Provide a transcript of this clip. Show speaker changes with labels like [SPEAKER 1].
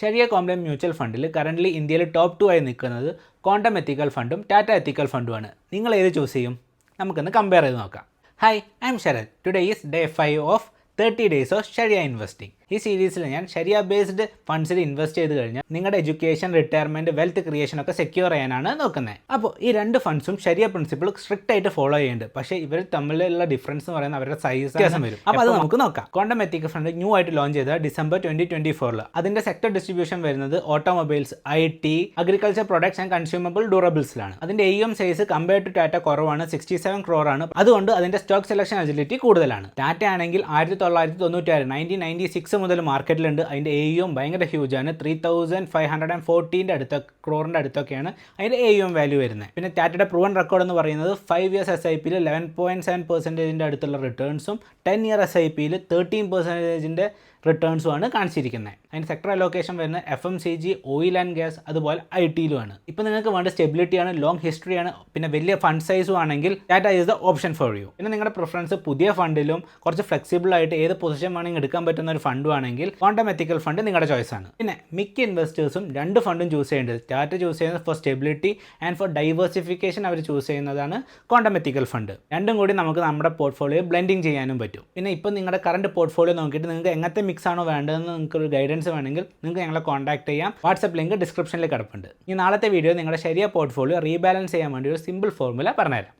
[SPEAKER 1] Shiriya compliant mutual ഫണ്ടിൽ currently ഇന്ത്യയിൽ top two ആയി നിൽക്കുന്നത് ക്വാണ്ടം എത്തിക്കൽ ഫണ്ടും ടാറ്റ എത്തിക്കൽ ഫണ്ടുമാണ് നിങ്ങൾ ഏത് ചൂസ് ചെയ്യും? നമുക്കൊന്ന് കമ്പയർ ചെയ്ത് നോക്കാം. Hi I am Sharath today is day five of thirty days of shariah investing ഈ സീരീസിൽ ഞാൻ ഷരിയ ബേസ്ഡ് ഫണ്ട്സിൽ ഇൻവെസ്റ്റ് ചെയ്ത് കഴിഞ്ഞാൽ നിങ്ങളുടെ എഡ്യൂക്കേഷൻ റിട്ടയർമെന്റ് വെൽത്ത് ക്രിയേഷൻ ഒക്കെ സെക്യൂർ ചെയ്യാനാണ് നോക്കുന്നത് അപ്പോൾ ഈ രണ്ട് ഫണ്ട്സും ഷരിയ പ്രിൻസിപ്പിൾ സ്ട്രിക്റ്റ് ആയിട്ട് ഫോളോ ചെയ്യുന്നുണ്ട്. പക്ഷേ ഇവർ തമ്മിലുള്ള ഡിഫറൻസ് എന്ന് പറയുന്നത് അവരുടെ സൈസ് വ്യത്യാസം വരും. അപ്പോൾ അത് നമുക്ക് നോക്കാം. കോണ്ടം എത്തിക്ക് ഫണ്ട് ന്യൂ ആയിട്ട് ലോഞ്ച് ചെയ്ത ഡിസംബർ ട്വന്റി ട്വന്റി ഫോറിൽ അതിന്റെ സെക്ടർ ഡിസ്ട്രിബ്യൂഷൻ വരുന്നത് automobiles I T agriculture products and consumable ഡ്യൂറബിൾസിലാണ് അതിന്റെ A M size compare to Tata കുറവാണ്. സിക്സ്റ്റി സെവൻ ക്രോർ ആണ്. അതുകൊണ്ട് അതിന്റെ സ്റ്റോക്ക് സെലക്ഷൻ അജിലിറ്റി കൂടുതലാണ്. ടാറ്റ ആണെങ്കിൽ ആയിരത്തി തൊള്ളായിരത്തി തൊണ്ണൂറ്റാറ് നയന്റീൻ നയന്റി സിക്സ് മുതൽ മാർക്കറ്റിലുണ്ട് അതിന്റെ എ യും ഭയങ്കര ഹ്യൂജ് ആണ്. Three thousand five hundred and ഫോർട്ടീന്റെ അടുത്ത ക്രോറിന്റെ അടുത്തൊക്കെയാണ് അതിന്റെ എ യും വാല്യൂ വരുന്നത്. പിന്നെ ടാറ്റയുടെ പ്രൂവൻ റെക്കോർഡ് എന്ന് പറയുന്നത് ഫൈവ് ഇയേഴ്സ് എസ് ഐ പിയിൽ ലെവൻ പോയിന്റ് സെവൻ പെർസെന്റേജിന്റെ അടുത്തുള്ള റിട്ടേൺസും ടെൻ ഇയർ എസ് ഐ പിയിൽ തേർട്ടീൻ പെർസെന്റേജിന്റെ റിട്ടേൺസും ആണ് കാണിച്ചിരിക്കുന്നത്. അതിന് സെക്ടർ അലോക്കേഷൻ വരുന്ന F M C G oil and gas അതുപോലെ ഐ ടിയിലുമാണ് ഇപ്പോൾ നിങ്ങൾക്ക് വേണ്ട സ്റ്റെബിലിറ്റിയാണ് ലോങ് ഹിസ്റ്ററിയാണ് പിന്നെ വലിയ ഫണ്ട് സൈസും ആണെങ്കിൽ Tata is the option for you പിന്നെ നിങ്ങളുടെ പ്രിഫറൻസ് പുതിയ ഫണ്ടിലും കുറച്ച് ഫ്ലെക്സിബിൾ ആയിട്ട് ഏത് പൊസിഷൻ വേണമെങ്കിൽ എടുക്കാൻ പറ്റുന്ന ഒരു ഫണ്ട് ആണെങ്കിൽ ക്വാണ്ടം എത്തിക്കൽ ഫണ്ട് നിങ്ങളുടെ ചോയ്സ് ആണ്. പിന്നെ മിക്ക ഇൻവെസ്റ്റേഴ്സും രണ്ട് ഫണ്ടും ചൂസ് ചെയ്യേണ്ടത്. ടാറ്റ ചൂസ് ചെയ്യുന്നത് for stability and for diversification our choose ചെയ്യുന്നതാണ് ക്വാണ്ടം എത്തിക്കൽ ഫണ്ട് രണ്ടും കൂടി നമുക്ക് നമ്മുടെ പോർട്ട്ഫോളിയോ ബ്ലെൻഡിങ് ചെയ്യാനും പറ്റും. പിന്നെ ഇപ്പോൾ നിങ്ങളുടെ കറണ്ട് പോർട്ട്ഫോളിയോ നോക്കിയിട്ട് നിങ്ങൾക്ക് എങ്ങനത്തെ മിക്സ് ആണോ വേണ്ടതെന്ന് നിങ്ങൾക്ക് ഒരു ഗൈഡൻസ് വേണമെങ്കിൽ നിങ്ങൾക്ക് ഞങ്ങളെ കോൺടാക്ട് ചെയ്യാം. വാട്സപ്പ് ലിങ്ക് ഡിസ്ക്രിപ്ഷനിൽ കിടപ്പുണ്ട്. ഈ നാളത്തെ വീഡിയോ നിങ്ങളുടെ ശരിയായ പോർട്ട്ഫോളിയോ റീബാലൻസ് ചെയ്യാൻ വേണ്ടി ഒരു സിമ്പിൾ ഫോർമുല പറഞ്ഞുതരാം.